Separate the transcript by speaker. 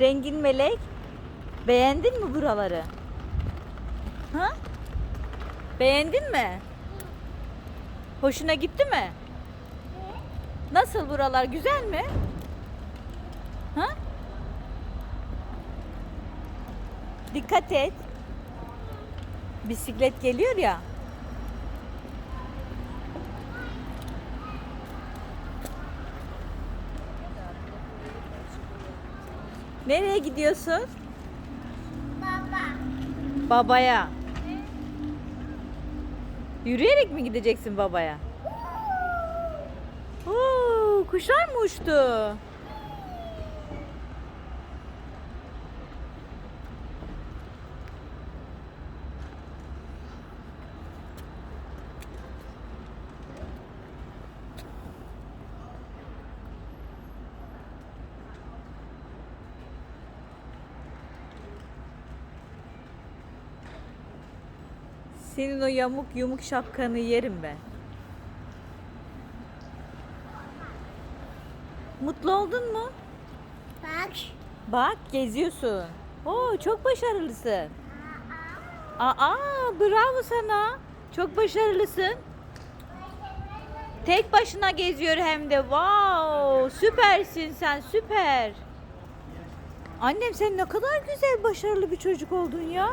Speaker 1: Rengin melek. Beğendin mi buraları? Ha? Beğendin mi? Hoşuna gitti mi? Nasıl buralar güzel mi? Ha? Dikkat et. Bisiklet geliyor ya. Nereye gidiyorsun?
Speaker 2: Baba.
Speaker 1: Babaya. Yürüyerek mi gideceksin babaya? Oo, kuşlar mı uçtu? Senin o yamuk yumuk şapkanı yerim ben. Mutlu oldun mu?
Speaker 2: Bak.
Speaker 1: Bak geziyorsun. Oo çok başarılısın. Aa bravo sana. Çok başarılısın. Tek başına geziyor hem de. Wow süpersin sen süper. Annem sen ne kadar güzel başarılı bir çocuk oldun ya.